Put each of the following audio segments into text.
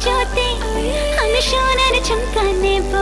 পুজোতে আমি সোনার ঝুমকা নেব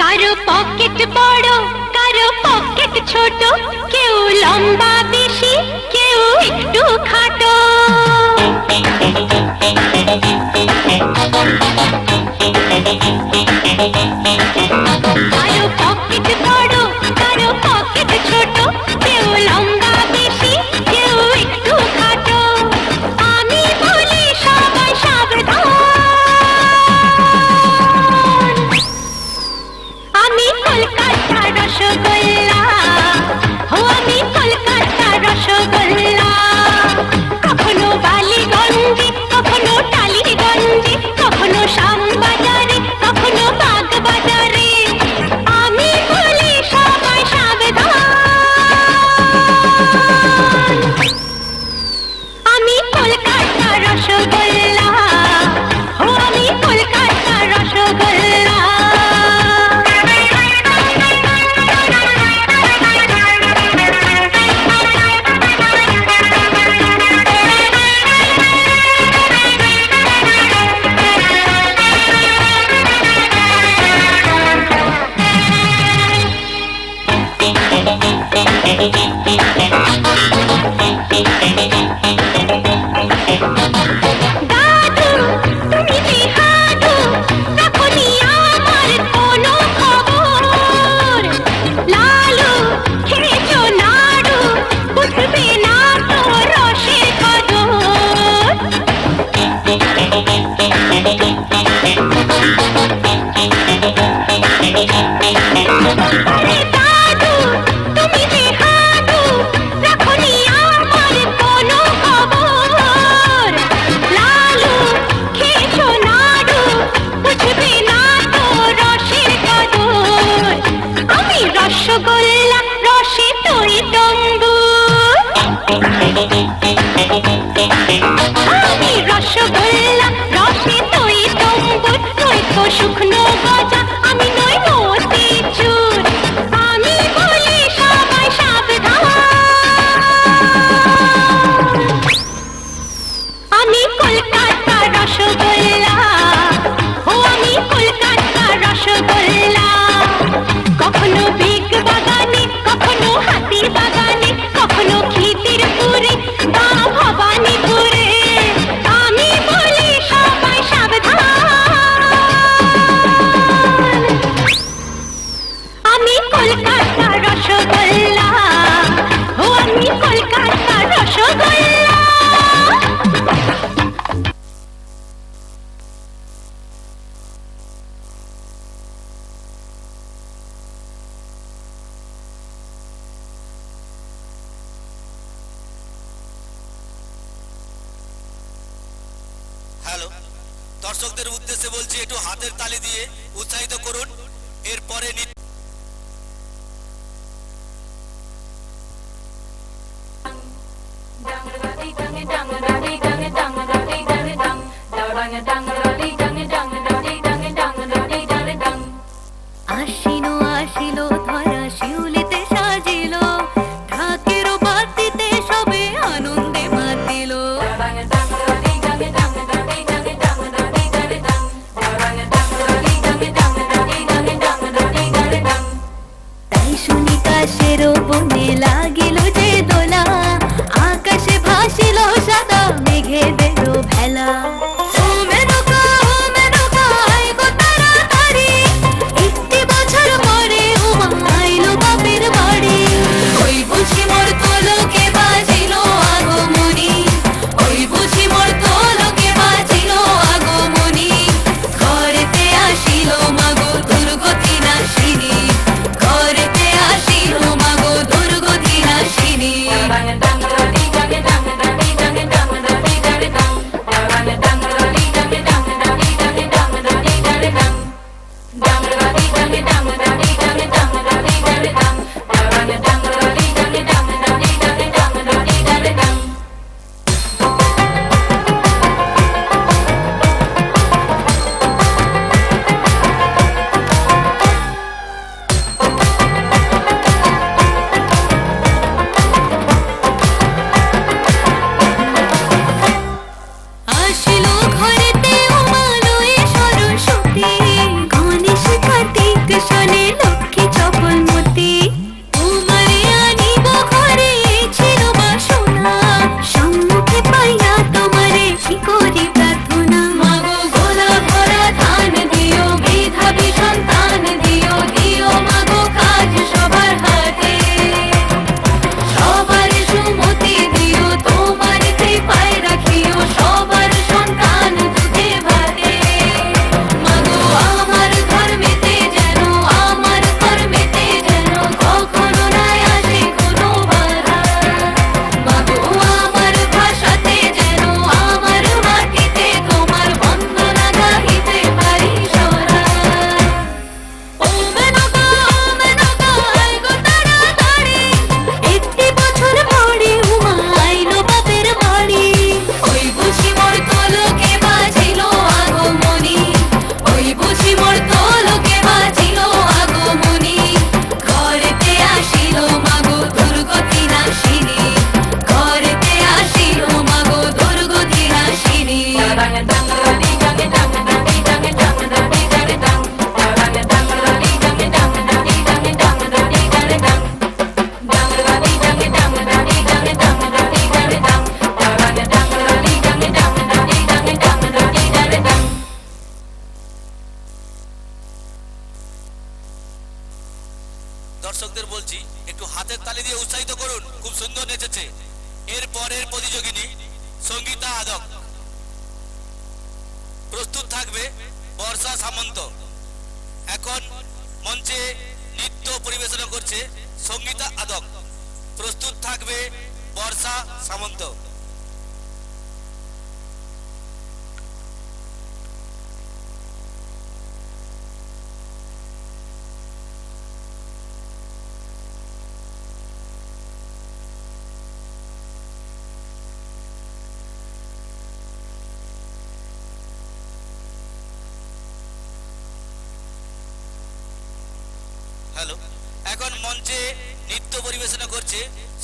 কারও পকেট বড় কারও পকেট ছোট কেউ লম্বা Thank you. শুভল্লা রসে তুই তম্বুর তুই তো শুকনো গজা দর্শকদের উদ্দেশ্যে বলছি একটু হাতের তালি দিয়ে উৎসাহিত করুন। এরপরে দর্শকদের বলছি, একটু হাতের তালি দিয়ে উৎসাহিত করুন, খুব সুন্দর নেচেছে। এর পরের প্রতিযোগিনী সঙ্গীতা আদক। প্রস্তুত থাকবে বর্ষা সামন্ত। এখন মঞ্চে নৃত্য পরিবেশনা করছে সঙ্গীতা আদক। প্রস্তুত থাকবে বর্ষা সামন্ত।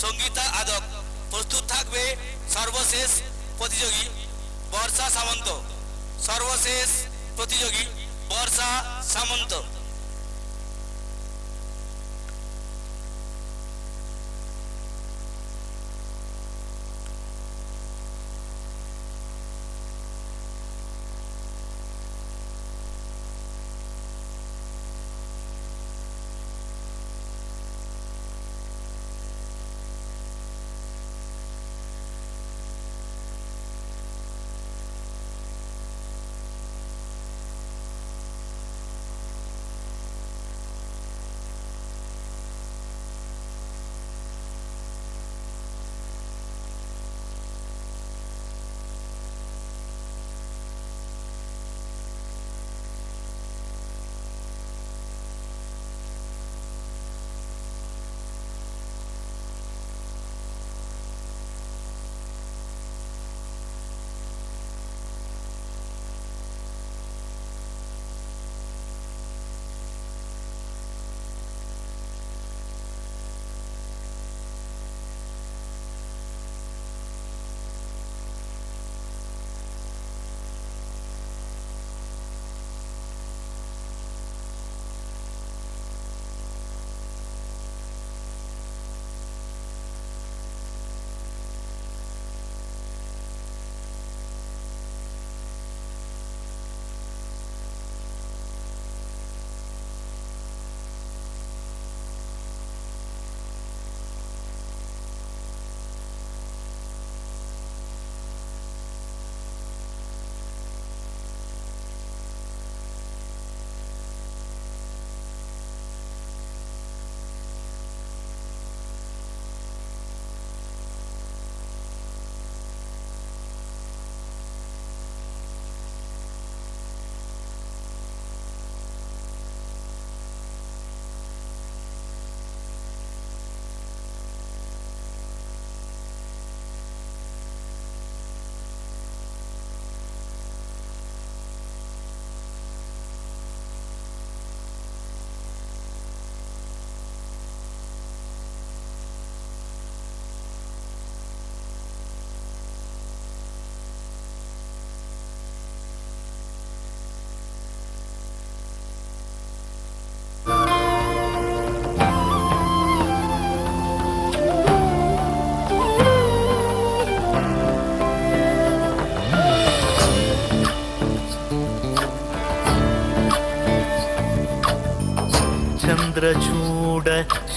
সঙ্গীতা আদক প্রস্তুত থাকবে সর্বশেষ প্রতিযোগী বর্ষা সামন্ত। সর্বশেষ প্রতিযোগী বর্ষা সামন্ত।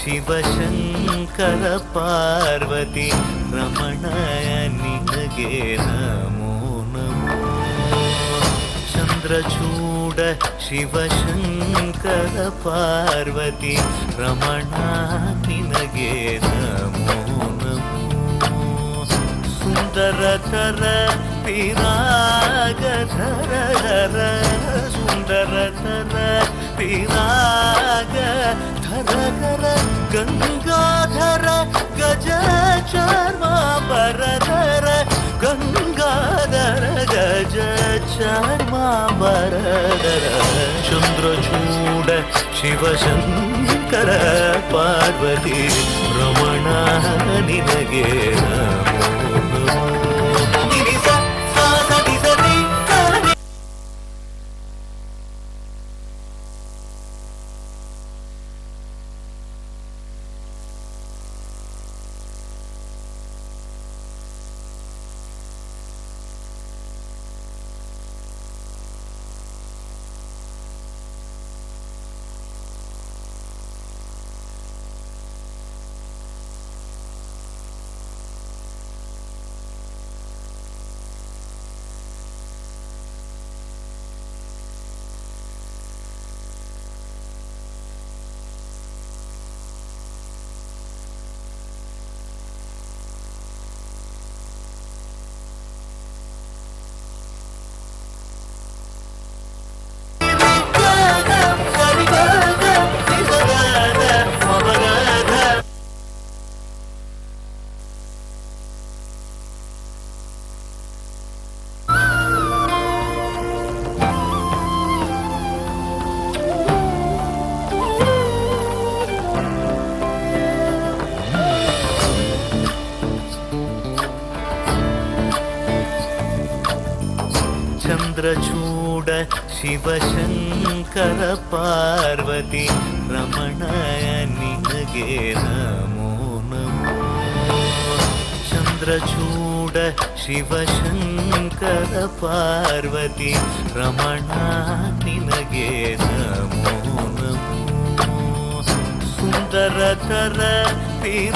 ಶಿವಶಂಕರ ಪಾರ್ವತಿ ರಮಣಯ ನಿನಗೆ ನಮೋ ನಮೋ ಚಂದ್ರಚೂಡ ಶಿವಶಂಕರ ಪಾರ್ವತಿ ರಮಣ ನಿನಗೆ ನಮೋ ನಮೋ ಸುಂದರತರ ಪಿರಾಗಧರ ಧರ ಸುಂದರತರ ಪಿರಾಗ హరహర గంగాధర గజ చర్మాబరధర గంగాధర గజ చర్మాబరధర చంద్రచూడ శివశంకర పార్వతి రమణ నినగే నమో चन्द्रचूड शिवशङ्कर पार्वती रमणानि नगे नमो नमो सुन्दरतर तिरागधर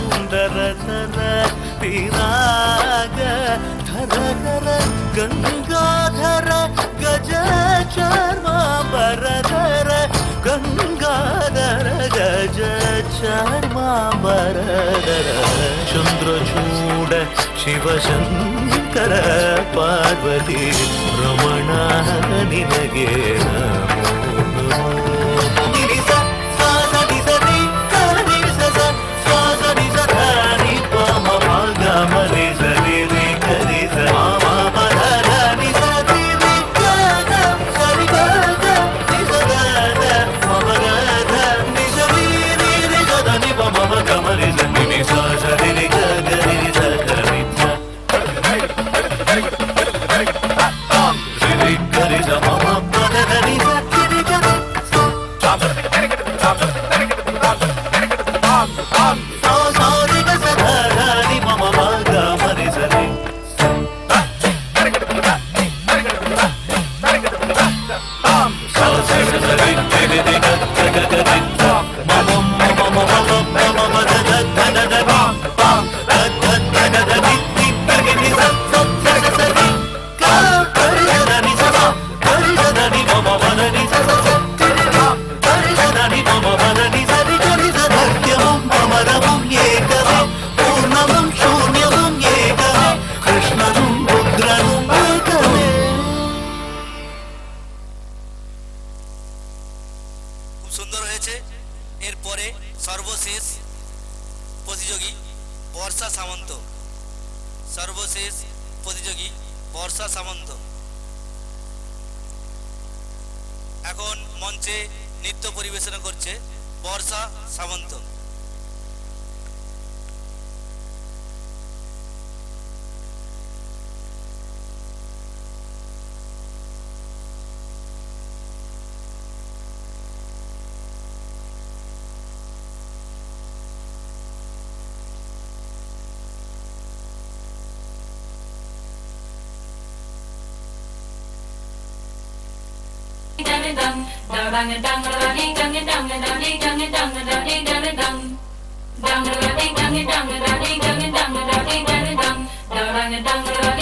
सुन्दरतर तिराग धर धर गङ्गाधर गज चर्मा ராஜச்சர்மாபரதர சந்திரச்சூட ಶಿವಶಂಕರ ಪಾರ್ವತಿ ರಮಣ ನಿನಗೆ ನಮೋ সামন্ত। dang dang dang dang